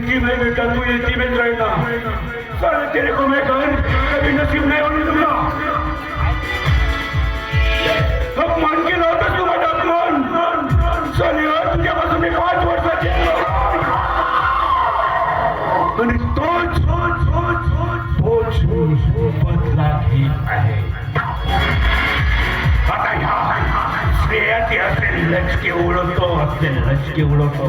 येती में बेटा तू येती में रहना साले तेरे को मैं घर कभी नसीब नहीं होने दूंगा। अब मान के लावतोस तू माझा कोण साले आज तुझ्यापासून मी पाच वर्षाची आणि तोच तोच बदला घेत आहे आता ह्या श्रेयाचे असे लचके उडवतो असे लचके उडवतो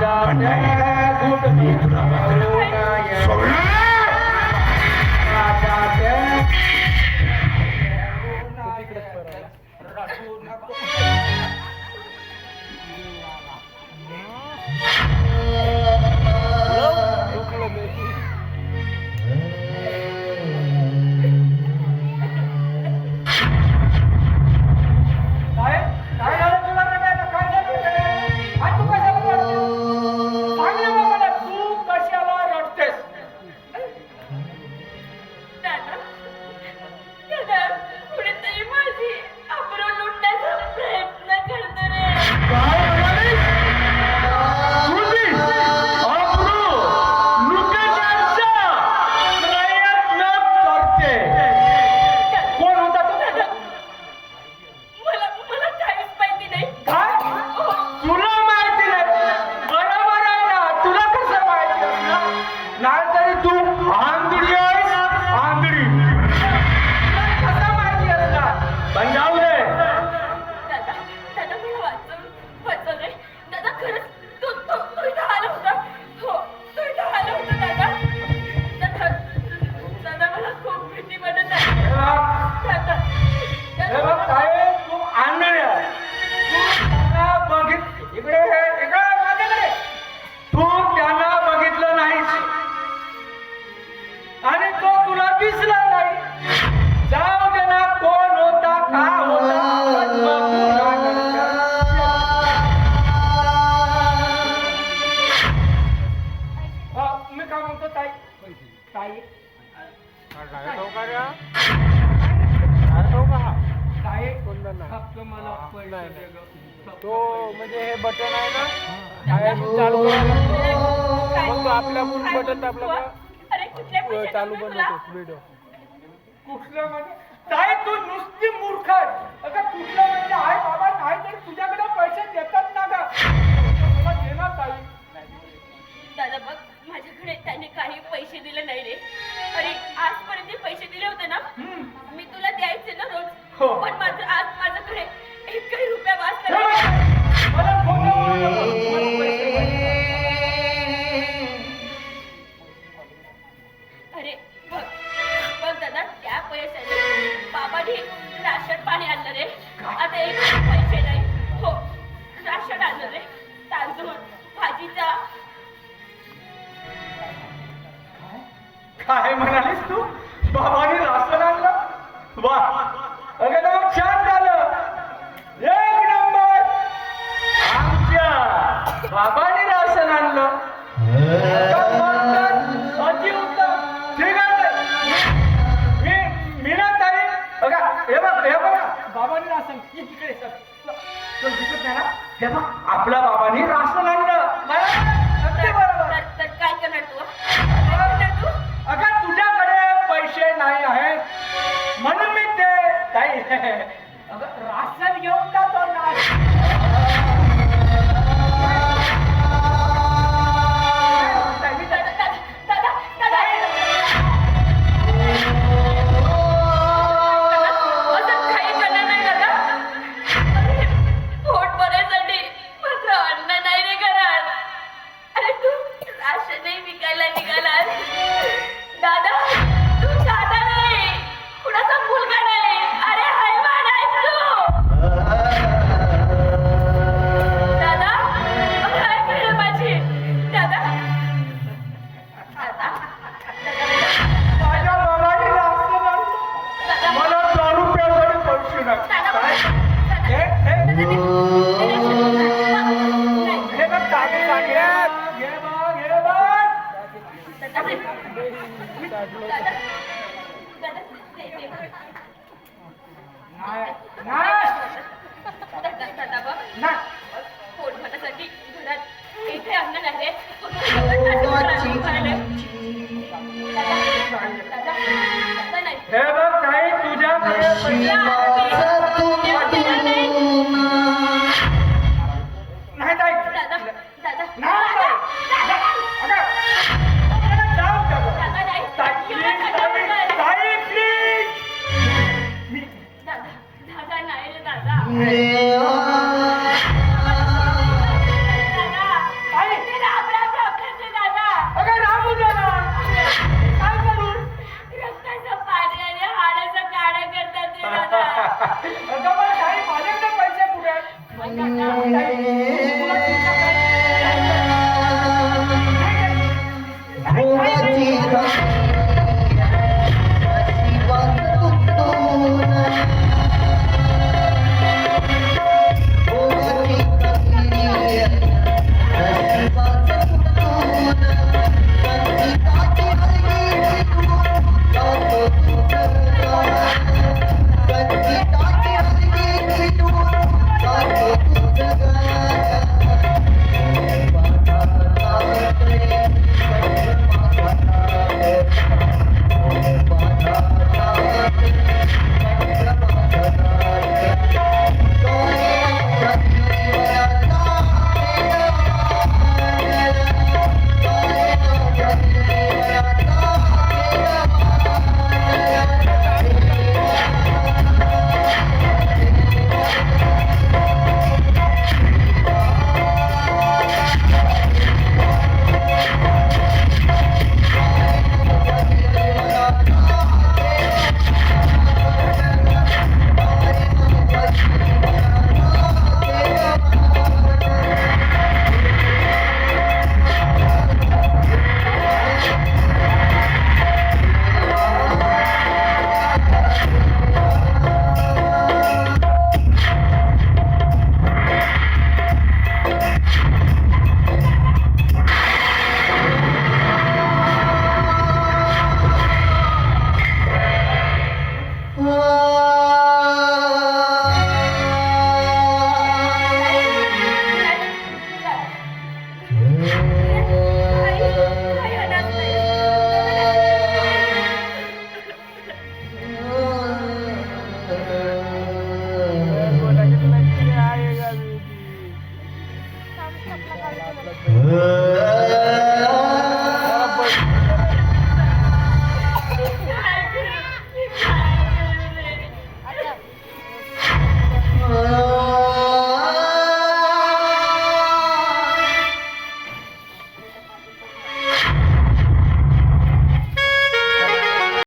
पंडाई दाबून बटन दाबलं का? चालू बंद होतो व्हिडिओ कुठलं काय तू नुसती मूर्ख अगं कुठलं म्हणजे आहे बाबा नाही तर तुझ्याकडे पैसे देतात ना गा. मला देणार ताई. दादा बघ माझ्याकडे त्याने काही पैसे दिले नाही रे. अरे आजपर्यंत पैसे दिले होते ना? मी तुला द्यायचे ना रोज. हो. पण मात्र आज माझ्याकडे एक काही रुपया वाचला खरे बघ बघ दादा त्या पैशाने बाबाने राशन पाणी आणलं रे. आता एक पैसे नाही. हो राशन आणलं रे. तांदूळ भाजीचा. काय म्हणालीस तू? बाबाने 什么 Hare